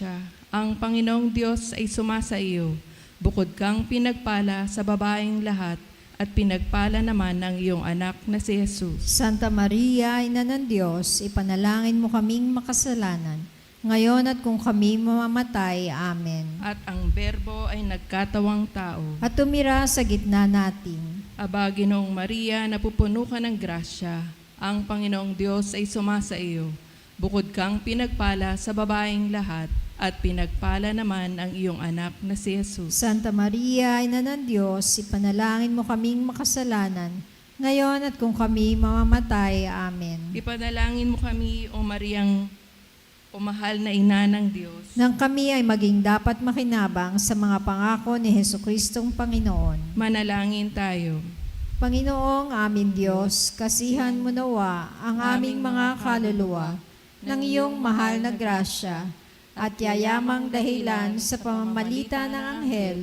grasya, ang Panginoong Diyos ay sumasa iyo. Bukod kang pinagpala sa babaeng lahat, at pinagpala naman ng iyong anak na si Jesus. Santa Maria, Ina ng Diyos, ipanalangin mo kaming makasalanan, ngayon at kung kami mamamatay. Amen. At ang berbo ay nagkatawang tao. At tumira sa gitna natin. Aba, Ginoong Maria, napupuno ka ng grasya. Ang Panginoong Diyos ay sumasa iyo. Bukod kang pinagpala sa babaeng lahat, at pinagpala naman ang iyong anak na si Jesus. Santa Maria, Ina ng Diyos, ipanalangin mo kaming makasalanan, ngayon at kung kami mamamatay. Amen. Ipanalangin mo kami, O Mariang, o mahal na ina ng Diyos. Nang kami ay maging dapat makinabang sa mga pangako ni Heso Kristong Panginoon. Manalangin tayo. Panginoong aming Diyos, kasihan mo nawa ang aming mga kaluluwa ng iyong mahal na grasya at yayamang dahilan sa pamamagitan ng anghel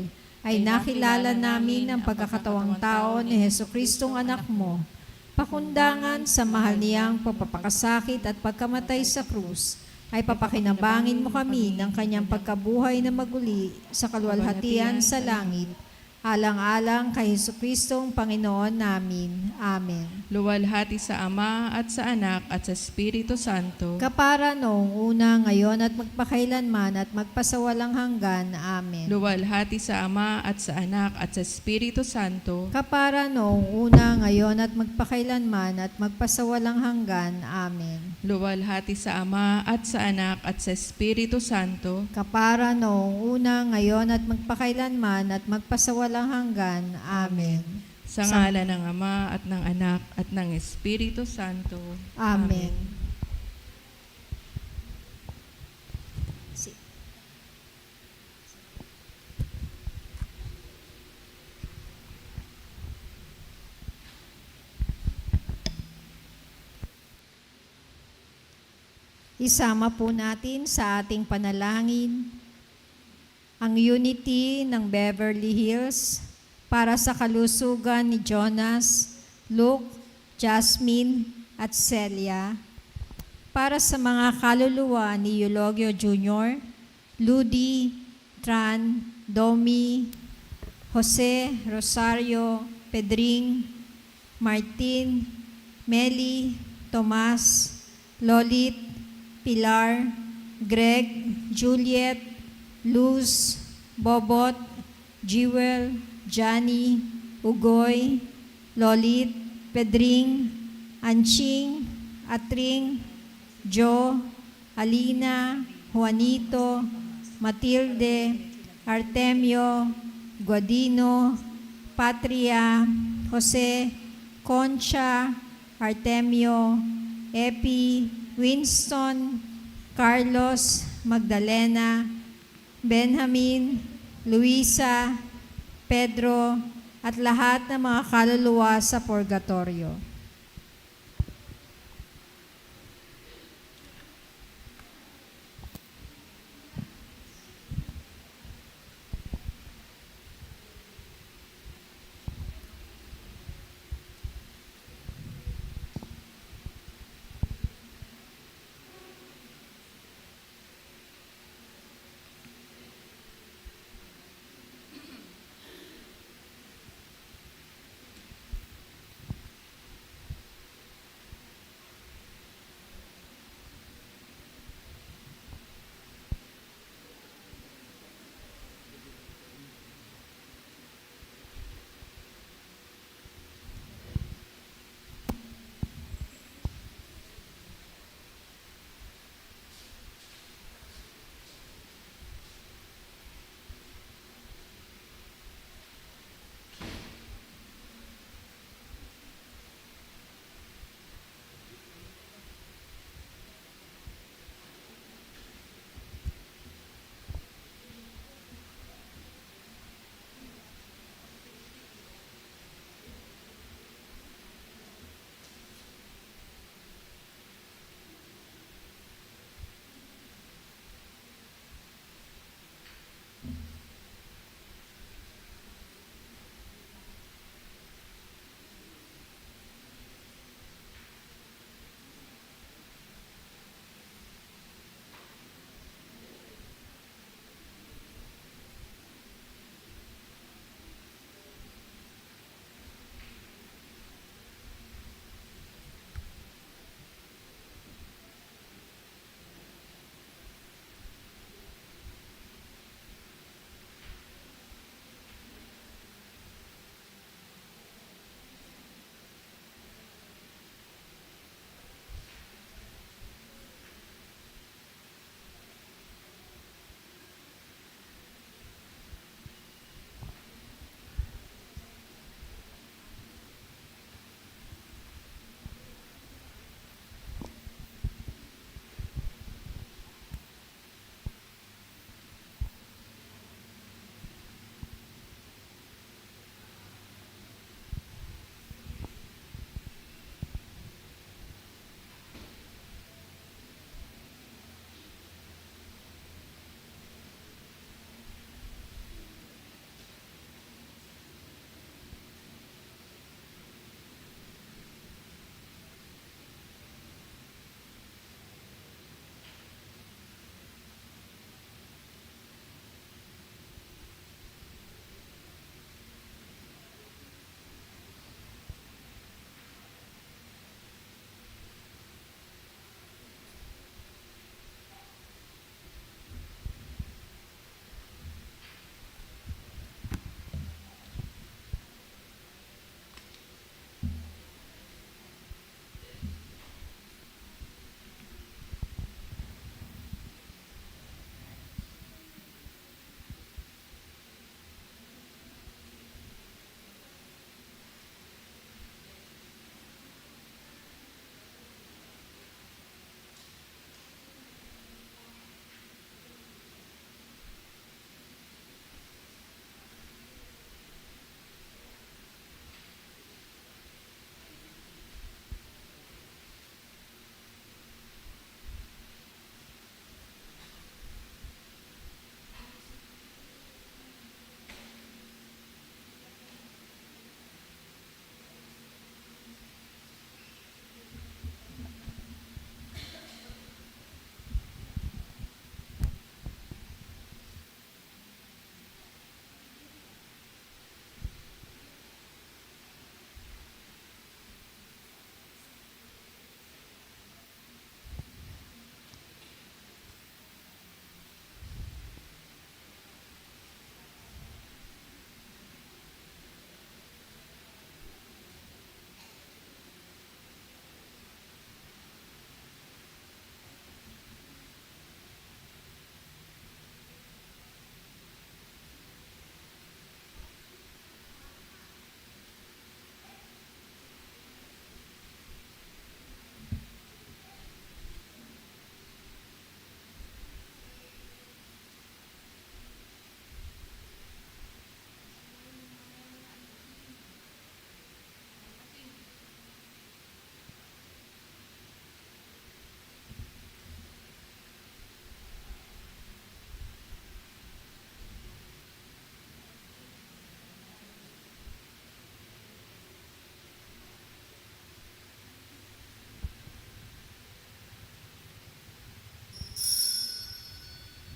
ay nakilala namin ang pagkakatawang tao ni Heso Kristong anak mo, pakundangan sa mahal niyang pagpapakasakit at pagkamatay sa krus, ay papakinabangin mo kami ng kanyang pagkabuhay na maguli sa kalwalhatian sa langit, alang-alang kay Heso Kristong Panginoon namin. Amen. Luwalhati sa Ama at sa Anak at sa Espiritu Santo. Kapara noong una, ngayon at magpakailanman at magpasawalang hanggan. Amen. Luwalhati sa Ama at sa Anak at sa Espiritu Santo. Kapara noong una, ngayon at magpakailanman at magpasawalang hanggan. Amen. Luwalhati sa Ama at sa Anak at sa Espiritu Santo. Kapara noong una, ngayon at magpakailanman at magpasawalang hanggan. Amen. Sa ngala ng Ama at ng Anak at ng Espiritu Santo. Amen. Si- Isama po natin sa ating panalangin ang unity ng Beverly Hills para sa kalusugan ni Jonas, Luke, Jasmine at Celia, para sa mga kaluluwa ni Eulogio Jr., Ludi, Tran, Domi, Jose, Rosario, Pedring, Martin, Meli, Tomas, Lolit, Pilar, Greg, Juliet, Luz, Bobot, Jewel, Johnny, Ugoy, Lolit, Pedring, Anching, Atring, Jo, Alina, Juanito, Matilde, Artemio, Guadino, Patria, Jose, Concha, Artemio, Epi, Winston, Carlos, Magdalena, Benjamin, Luisa, Pedro, at lahat ng mga kaluluwa sa purgatorio.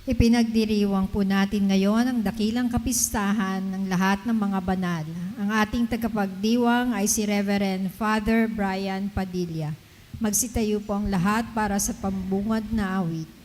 Ipinagdiriwang po natin ngayon ang dakilang kapistahan ng lahat ng mga banal. Ang ating tagapagdiwang ay si Reverend Father Brian Padilla. Magsitayo po ang lahat para sa pambungad na awit.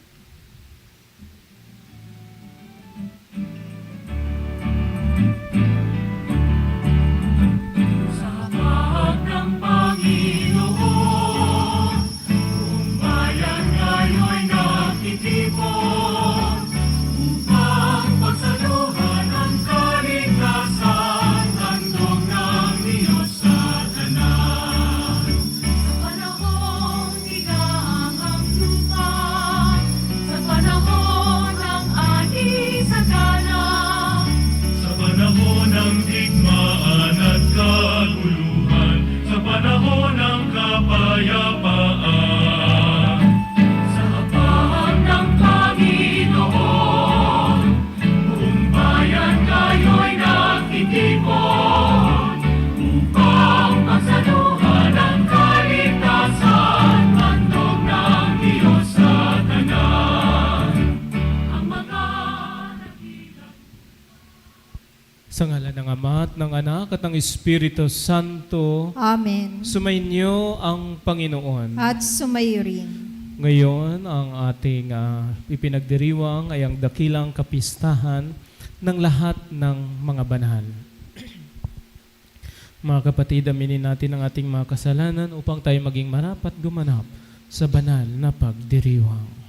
Ng Ama at ng Anak at ng Espiritu Santo, Amen. sumainyo ang Panginoon. At sumayo rin. Ngayon, ang ating ah, ipinagdiriwang ay ang dakilang kapistahan ng lahat ng mga banal. Mga kapatid, aminin natin ang ating mga kasalanan upang tayo maging marapat gumanap sa banal na pagdiriwang.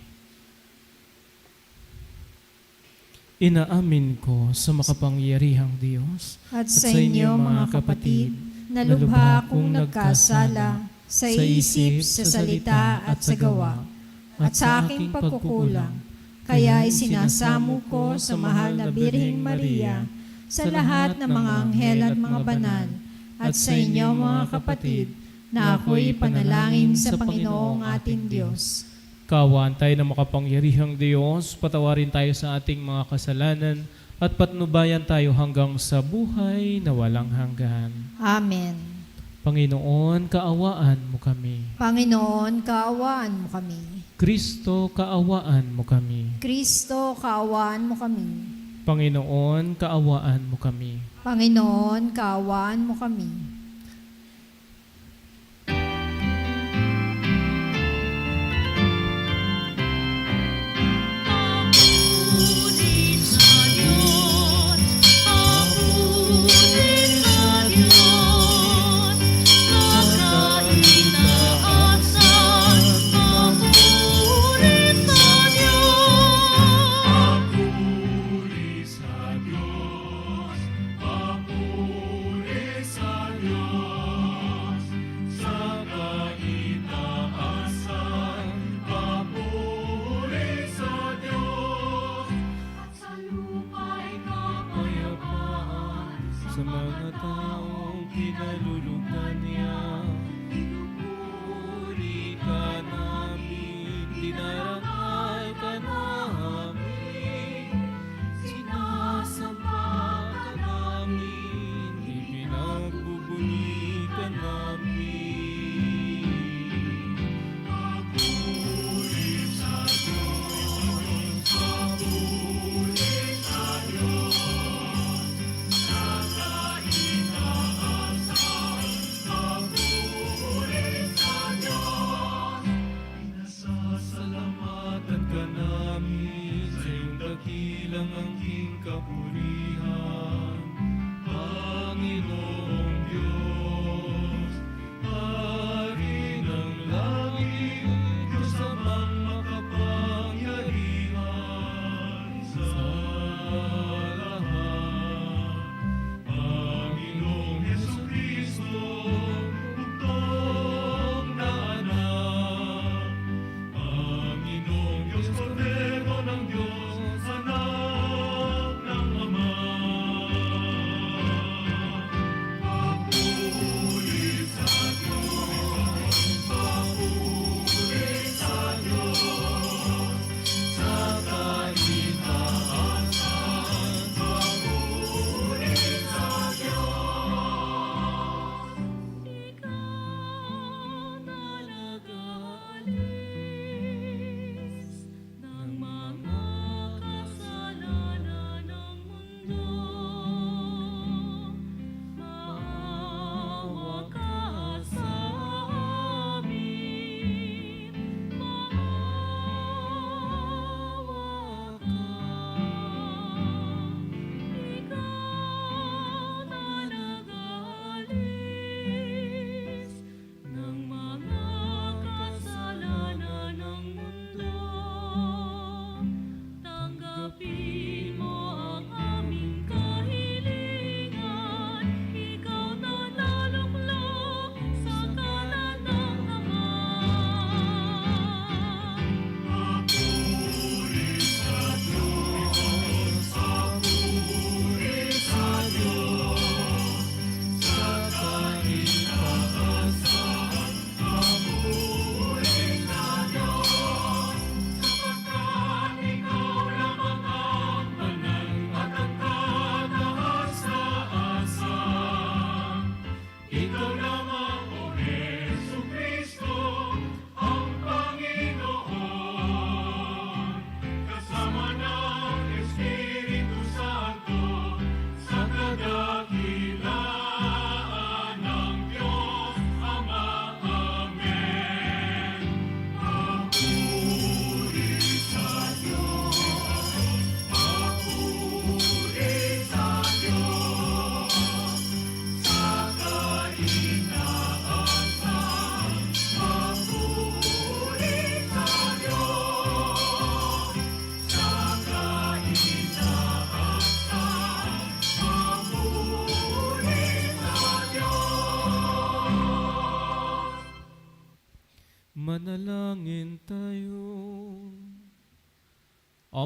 Inaamin ko sa makapangyarihang Diyos At sa inyo, mga kapatid, na lubha akong nagkasala sa isip, sa salita at sa gawa, at sa aking pagkukulang. Kaya isinasamo ko sa mahal na Birhing Maria, sa lahat ng mga anghel at mga banal, at sa inyo, mga kapatid, na ako'y panalangin sa Panginoong ating Diyos. Kaawaan tayo ng makapangyarihang Diyos, patawarin tayo sa ating mga kasalanan at patnubayan tayo hanggang sa buhay na walang hanggan. Amen. Panginoon, kaawaan mo kami. Panginoon, kaawaan mo kami. Kristo, kaawaan mo kami. Kristo, kaawaan mo kami. Panginoon, kaawaan mo kami. Panginoon, kaawaan mo kami.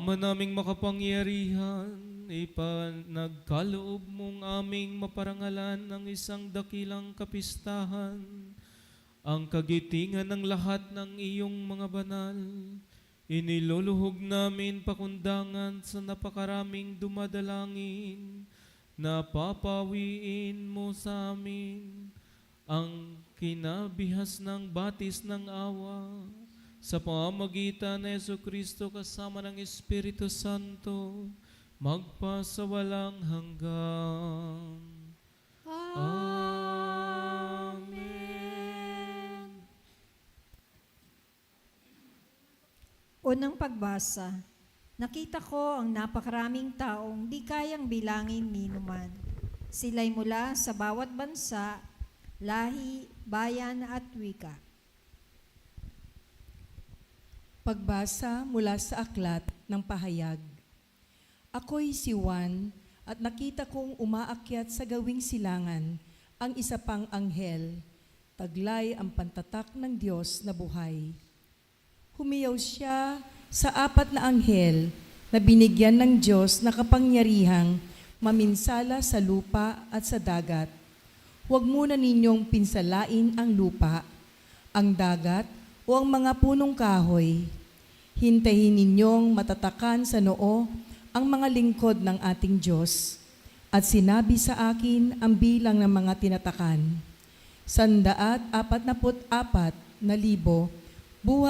Ama naming makapangyarihan, ipanagkaloob mong aming maparangalan ng isang dakilang kapistahan, ang kagitingan ng lahat ng iyong mga banal. Iniluluhog namin pakundangan sa napakaraming dumadalangin, na papawiin mo sa amin ang kinabihas ng batis ng awa sa pamamagitan ng Yeso Kristo kasama ng Espiritu Santo magpasawalang hanggan. Amen. Unang pagbasa. Nakita ko ang napakaraming taong di kayang bilangin ni numan. Sila'y mula sa bawat bansa, lahi, bayan at wika. Pagbasa mula sa aklat ng pahayag. Ako'y si Juan at nakita kong umaakyat sa gawing silangan ang isa pang anghel. Taglay ang pantatak ng Diyos na buhay. Humiyaw siya sa apat na anghel na binigyan ng Diyos na kapangyarihang maminsala sa lupa at sa dagat. Huwag muna ninyong pinsalain ang lupa, ang dagat o ang mga punong kahoy. Hintayin ninyong matatakan sa noo ang mga lingkod ng ating Diyos. At sinabi sa akin ang bilang ng mga tinatakan. Sandaat apat na libo, buhay